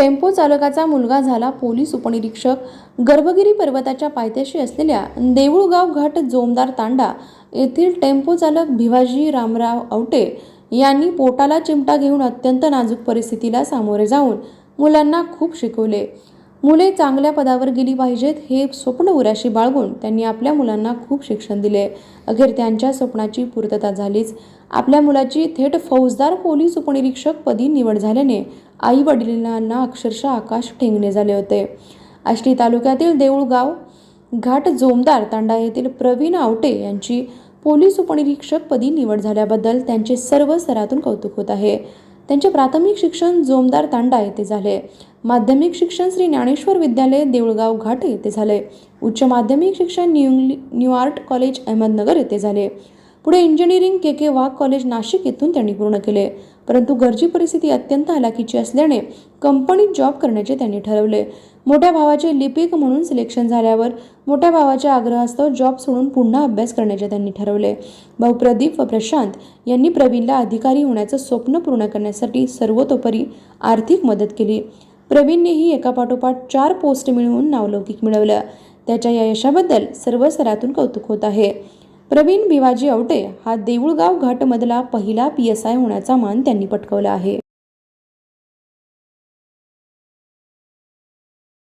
Tempo चालकाचा मुलगा झाला पोलीस उपनिरीक्षक. गर्भगिरी पर्वताच्या पायथ्याशी असलेल्या देऊळगाव घाट जोमदार तांडा येथील टेम्पो चालक भिवाजी रामराव आवटे यांनी पोटाला चिमटा घेऊन अत्यंत नाजूक परिस्थितीला सामोरे जाऊन मुलांना खूप शिकवले. मुले चांगल्या पदावर गेली पाहिजेत हे स्वप्न उराशी बाळगून त्यांनी आपल्या मुलांना खूप शिक्षण दिले. अखेर त्यांच्या स्वप्नाची पूर्तता झालीच. आपल्या मुलाची थेट फौजदार पोलीस उपनिरीक्षक पदी निवड झाल्याने आई वडिलांना अक्षरशः आकाश ठेंगणे झाले होते. आष्टी तालुक्यातील देऊळगाव घाट जोमदार तांडा येथील प्रवीण आवटे यांची पोलीस उपनिरीक्षक पदी निवड झाल्याबद्दल त्यांचे सर्व स्तरातून कौतुक होत आहे. त्यांचे प्राथमिक शिक्षण जोमदार तांडा येथे झाले. माध्यमिक शिक्षण श्री ज्ञानेश्वर विद्यालय देऊळगाव घाट येथे झाले. उच्च माध्यमिक शिक्षण न्यू आर्ट कॉलेज अहमदनगर येथे झाले. पुढे engineering K K Wagh college Nashik येथून त्यांनी पूर्ण केले. परंतु घरची परिस्थिती अत्यंत हलाखीची असल्याने कंपनीत जॉब करण्याचे त्यांनी ठरवले. मोठ्या भावाचे लिपिक म्हणून सिलेक्शन झाल्यावर मोठ्या भावाच्या आग्रहास्तव जॉब सोडून पुन्हा अभ्यास करण्याचे त्यांनी ठरवले. भाऊ प्रदीप व प्रशांत यांनी प्रवीणला अधिकारी होण्याचं स्वप्न पूर्ण करण्यासाठी सर्वतोपरी आर्थिक मदत केली. प्रवीणनेही एकापाठोपाठ चार पोस्ट मिळवून नावलौकिक मिळवलं. त्याच्या या यशाबद्दल सर्व स्तरातून कौतुक होत आहे. प्रवीण भिवाजी आवटे हा देऊळगाव घाटमधला पहिला पी एस आय होण्याचा मान त्यांनी पटकवला आहे.